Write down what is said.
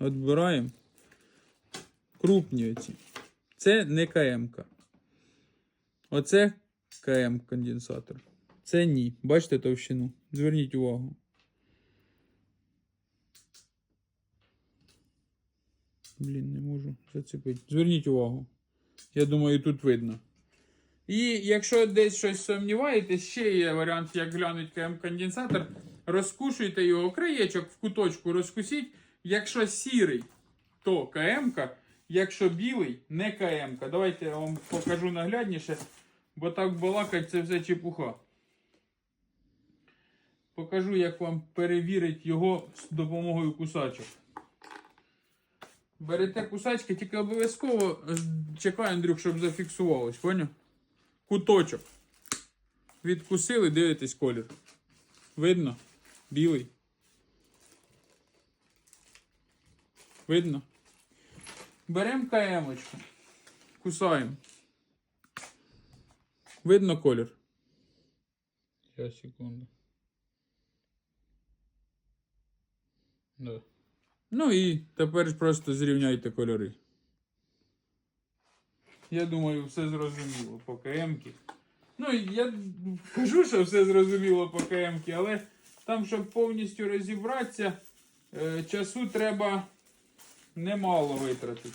Відбираємо. Крупні оці. Це не КМ-ка. Оце КМ конденсатор. Це ні. Бачите товщину? Зверніть увагу. Блін, не можу зацепити. Зверніть увагу. Я думаю, тут видно. І якщо десь щось сумніваєтесь, ще є варіант, як глянуть КМ-конденсатор. Розкушуйте його краєчок в куточку розкусіть. Якщо сірий, то КМ-ка. Якщо білий, не КМ-ка. Давайте я вам покажу наглядніше, бо так балакать це все чепуха. Покажу, як вам перевірити його з допомогою кусачок. Берете кусачки, тільки обов'язково чекай, Андрюк, щоб зафіксувалось, поняв? Куточок. Відкусили, дивитесь колір. Видно? Білий. Видно? Беремо КМочку. Кусаємо. Видно колір. Сейчас, секунду. Да. Ну і тепер просто зрівняйте кольори. Я думаю, все зрозуміло по КМ-ки. Ну, я кажу, що все зрозуміло по КМ-ки, але там, щоб повністю розібратися, е, часу треба немало витратити.